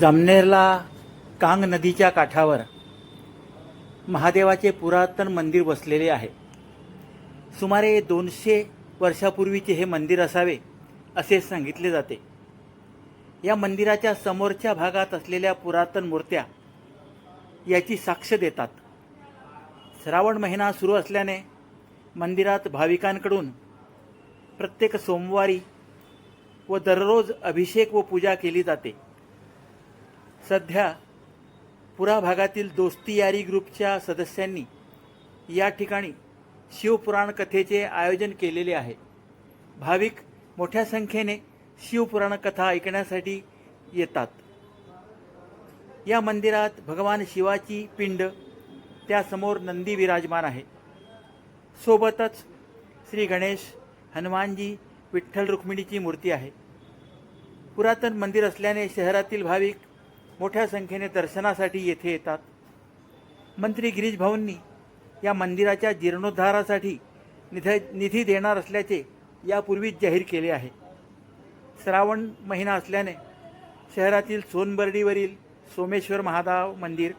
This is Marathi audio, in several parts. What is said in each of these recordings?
जामनेरला कांग नदीच्या काठावर महादेवाचे पुरातन मंदिर बसलेले आहे. सुमारे दोनशे वर्षापूर्वीचे हे मंदिर असावे असे सांगितले जाते. या मंदिराच्या समोरच्या भागात असलेल्या पुरातन मूर्त्या याची साक्ष देतात. श्रावण महिना सुरू असल्याने मंदिरात भाविकांकडून प्रत्येक सोमवारी व दररोज अभिषेक व पूजा केली जाते. सध्या पुरा भागातील दोस्ती यारी ग्रुपच्या सदस्यांनी या ठिकाणी शिवपुराण कथेचे आयोजन केलेले आहे. भाविक मोठ्या संख्येने शिवपुराण कथा ऐकण्यासाठी येतात. या मंदिरात भगवान शिवाची पिंड त्यासमोर नंदी विराजमान आहे. सोबतच श्री गणेश हनुमानजी विठ्ठल रुक्मिणीची मूर्ती आहे. पुरातन मंदिर असल्याने शहरातील भाविक मोठ्या संख्येने दर्शनासाठी येथे येतात. मंत्री गिरीश भाऊंनी या मंदिराच्या जीर्णोद्धारासाठी निध निधी देणार असल्याचे यापूर्वीच जाहीर केले आहे. श्रावण महिना असल्याने शहरातील सोनबर्डीवरील सोमेश्वर महादेव मंदिर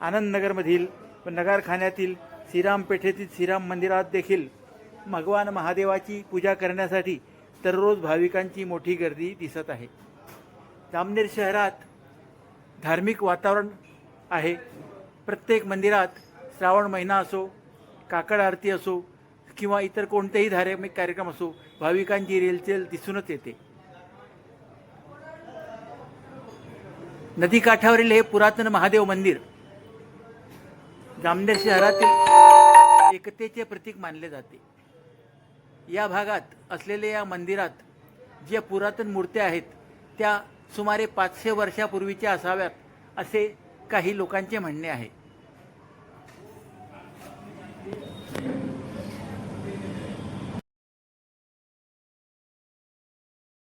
आनंदनगरमधील व नगारखान्यातील श्रीरामपेठेतील श्रीराम मंदिरात देखील भगवान महादेवाची पूजा करण्यासाठी दररोज भाविकांची मोठी गर्दी दिसत आहे. जामनेर शहरात धार्मिक वातावरण आहे. प्रत्येक मंदिरात श्रावण महिना असो काकड आरती असो किंवा इतर कोणतेही धार्मिक कार्यक्रम असो भाविकांची रेलचेल दिसूनच येते. नदीकाठावरील हे पुरातन महादेव मंदिर जामनेर शहरातील एकतेचे प्रतीक मानले जाते. या भागात असलेल्या या मंदिरात ज्या पुरातन मूर्त्या आहेत त्या सुमारे पाचशे वर्षापूर्वीच्या असाव्यात असे काही लोकांचे म्हणणे आहे.